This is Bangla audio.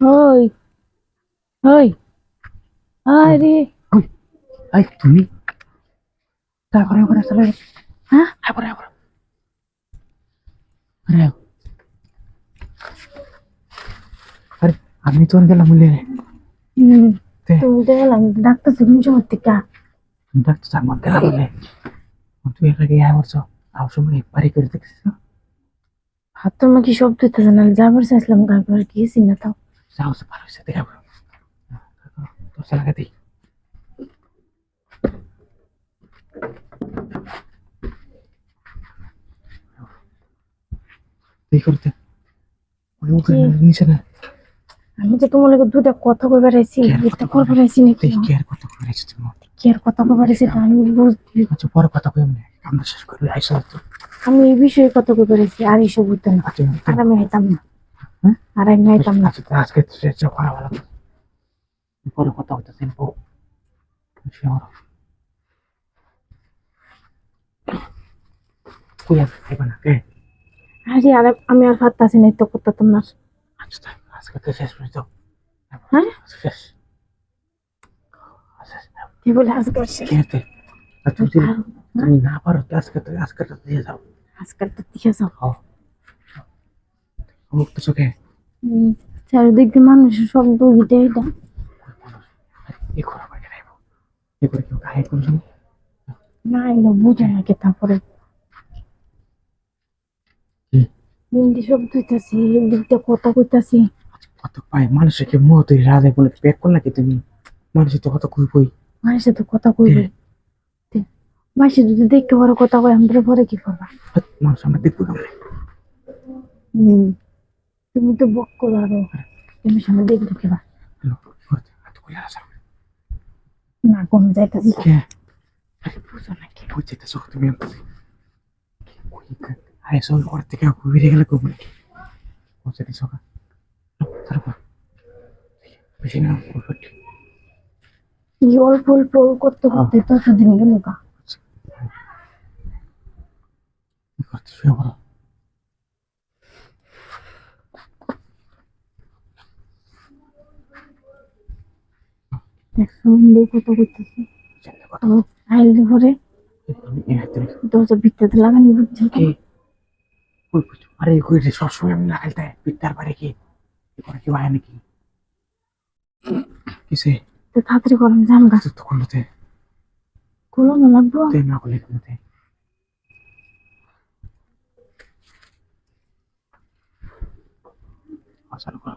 ওই ওই আরে এই তুমি। তারপরে ওখানে চলে হ্যাঁ? তারপরে আবার। আরে আরে আমি তো গেলাম বলে তুমি তো গেলাম ডাক্তার তুমি সময় থেকে? ডাক্তার সাহেব মন গেলাম বলে তুই এর আগে আয় করছ আবার সময় একবারই করে দেখছিস হাত তোমার কি শব্দ হইতেছে না যাবার চাইছিলাম গিয়েছি না তাও। যাও সে ভালো হয়েছে দেখাবো তোর চালাকে দিই এই করতে ওই মুখে নিচে না আমি তো তোমার লাগে দুটা কথা কই বেড়াইছি আর একটা কথা কই বেড়াইছি তুই কি আর কথা করেছিস তুমি কি আর কথা কই বেড়াইছি তা আমি বুঝতে আচ্ছা পরে কথা কই আমি আমরা শেষ করে আইসা তো আমি এই বিষয়ে কথা কই বেড়াইছি আর এইসব হইতো না আচ্ছা আর আমি হইতাম না হ্যাঁ? আর আমি হইতাম না আচ্ছা আজকে শেষ করা ভালো। পরে কথা হইতেছে বউ। শিওর কই আর খাইবা না কে? আরে আর আমি আর না তো কথা তোমার। আচ্ছা আজকে তো শেষ করে হ্যাঁ? শেষ। কি বলে আজকে শেষ? আছে আর তুমি না পারো আজকে তো আজকে তো দিয়ে যাও। আজকাল তো আছে হও মুখ তো চোখে। হুম, চারিদিকে মানুষের শব্দ এ করে আমাকে রাখব এ করে কেউ না এলো বুঝে না কে তারপরে। হিন্দি শব্দ হইতাছি দিকটা কথা কইতাছি। কত পাই মানুষের কি মুহ তুই রাজে বলে পেক করলা কি তুমি? মানুষের তো কত কুই কই মানুষের তো কথা কইবে মাসে যদি দেখতে বড় কথা কই আমরা পরে কি করবা? মানুষ আমরা দেখব না হুম। তুমি তো বক করো আরও। তুমি সামনে দেখবে কেবা না কোন যাইতাছি। বুঝো না কি। বুঝতে তুমি আরে সব ঘর থেকে বেরিয়ে গেলে কই বলে বুঝতে দিছো তারপর বেশি না এই অল্প অল্প করতে করতে ততদিন গেল গা। করতে শুয়ে পড়ো দেখছ হিন্দি কথা কইতাছি চিন্তা করো তো আইলে পরে আমি এই হাতে রেখে। দরজা ভিতরে লাগানি বুঝছ কে? কই বুঝছ আরে কই রে সবসময় আমি লাগাই দেয় পিতার বাড়ি কি? করে কি হয় নাকি? কিসে? তো তাড়াতাড়ি করলাম জাম গা। তো করলোতে খুলো না লাগবো? তুই না চালু করো